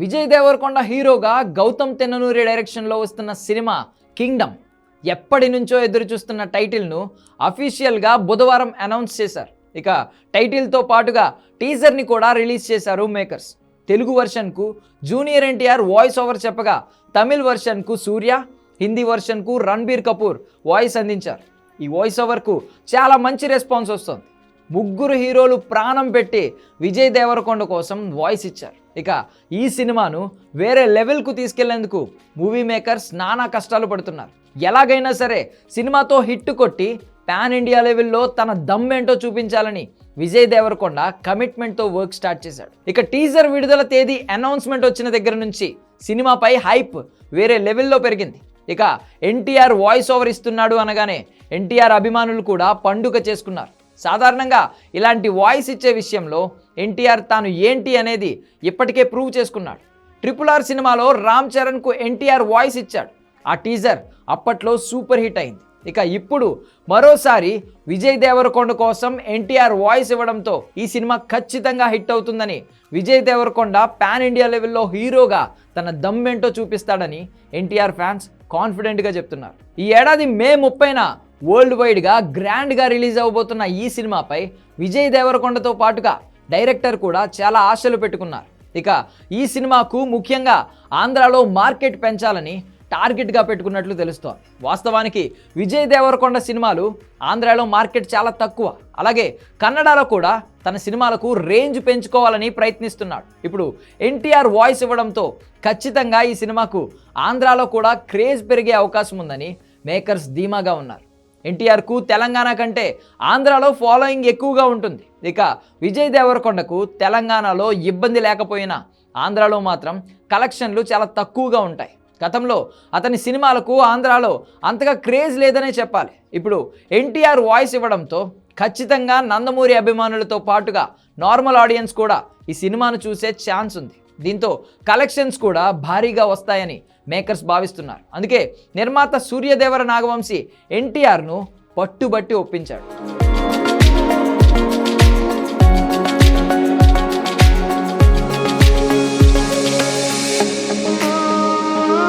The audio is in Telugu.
విజయ్ దేవరకొండ హీరోగా గౌతమ్ తెన్ననూరి డైరెక్షన్లో వస్తున్న సినిమా కింగ్డమ్ ఎప్పటి నుంచో ఎదురు చూస్తున్న టైటిల్ను అఫీషియల్గా బుధవారం అనౌన్స్ చేశారు. ఇక టైటిల్తో పాటుగా టీజర్ని కూడా రిలీజ్ చేశారు మేకర్స్ తెలుగు వర్షన్కు జూనియర్ ఎన్టీఆర్ వాయిస్ ఓవర్ చెప్పగా తమిళ్ వర్షన్కు సూర్య హిందీ వర్షన్కు రణబీర్ కపూర్ వాయిస్ అందించారు. ఈ వాయిస్ ఓవర్కు చాలా మంచి రెస్పాన్స్ వస్తుంది. ముగ్గురు హీరోలు ప్రాణం పెట్టి విజయ్ దేవరకొండ కోసం వాయిస్ ఇచ్చారు. ఇక ఈ సినిమాను వేరే లెవెల్కు తీసుకెళ్ళేందుకు మూవీ మేకర్స్ నానా కష్టాలు పడుతున్నారు. ఎలాగైనా సరే సినిమాతో హిట్ కొట్టి పాన్ ఇండియా లెవెల్లో తన దమ్ ఏంటో చూపించాలని విజయ్ దేవరకొండ కమిట్మెంట్తో వర్క్ స్టార్ట్ చేశాడు. ఇక టీజర్ విడుదల తేదీ అనౌన్స్మెంట్ వచ్చిన దగ్గర నుంచి సినిమాపై హైప్ వేరే లెవెల్లో పెరిగింది. ఇక ఎన్టీఆర్ వాయిస్ ఓవర్ ఇస్తున్నాడు అనగానే ఎన్టీఆర్ అభిమానులు కూడా పండుగ చేసుకున్నారు. సాధారణంగా ఇలాంటి వాయిస్ ఇచ్చే విషయంలో ఎన్టీఆర్ తాను ఏంటి అనేది ఇప్పటికే ప్రూవ్ చేసుకున్నాడు. ట్రిపుల్ ఆర్ సినిమాలో రామ్ చరణ్కు ఎన్టీఆర్ వాయిస్ ఇచ్చాడు. ఆ టీజర్ అప్పట్లో సూపర్ హిట్ అయింది. ఇక ఇప్పుడు మరోసారి విజయ్ దేవరకొండ కోసం ఎన్టీఆర్ వాయిస్ ఇవ్వడంతో ఈ సినిమా ఖచ్చితంగా హిట్ అవుతుందని విజయ్ దేవరకొండ పాన్ ఇండియా లెవెల్లో హీరోగా తన దమ్మేంటో చూపిస్తాడని ఎన్టీఆర్ ఫ్యాన్స్ కాన్ఫిడెంట్గా చెప్తున్నారు. ఈ ఏడాది మే ముప్పైన వరల్డ్ వైడ్గా గ్రాండ్గా రిలీజ్ అవబోతున్న ఈ సినిమాపై విజయ్ దేవరకొండతో పాటుగా డైరెక్టర్ కూడా చాలా ఆశలు పెట్టుకున్నారు. ఇక ఈ సినిమాకు ముఖ్యంగా ఆంధ్రాలో మార్కెట్ పెంచాలని టార్గెట్గా పెట్టుకున్నట్లు తెలుస్తోంది. వాస్తవానికి విజయ్ దేవరకొండ సినిమాలు ఆంధ్రాలో మార్కెట్ చాలా తక్కువ. అలాగే కన్నడలో కూడా తన సినిమాలకు రేంజ్ పెంచుకోవాలని ప్రయత్నిస్తున్నాడు. ఇప్పుడు ఎన్టీఆర్ వాయిస్ ఇవ్వడంతో ఖచ్చితంగా ఈ సినిమాకు ఆంధ్రాలో కూడా క్రేజ్ పెరిగే అవకాశం ఉందని మేకర్స్ ధీమాగా ఉన్నారు. ఎన్టీఆర్కు తెలంగాణ కంటే ఆంధ్రాలో ఫాలోయింగ్ ఎక్కువగా ఉంటుంది. ఇక విజయ్ దేవరకొండకు తెలంగాణలో ఇబ్బంది లేకపోయినా ఆంధ్రాలో మాత్రం కలెక్షన్లు చాలా తక్కువగా ఉంటాయి. గతంలో అతని సినిమాలకు ఆంధ్రాలో అంతగా క్రేజ్ లేదనే చెప్పాలి. ఇప్పుడు ఎన్టీఆర్ వాయిస్ ఇవ్వడంతో ఖచ్చితంగా నందమూరి అభిమానులతో పాటుగా నార్మల్ ఆడియన్స్ కూడా ఈ సినిమాను చూసే ఛాన్స్ ఉంది. దీంతో కలెక్షన్స్ కూడా భారీగా వస్తాయని మేకర్స్ భావిస్తున్నారు. అందుకే నిర్మాత సూర్యదేవర నాగవంశి ఎన్టీఆర్ను పట్టుబట్టి ఒప్పించాడు.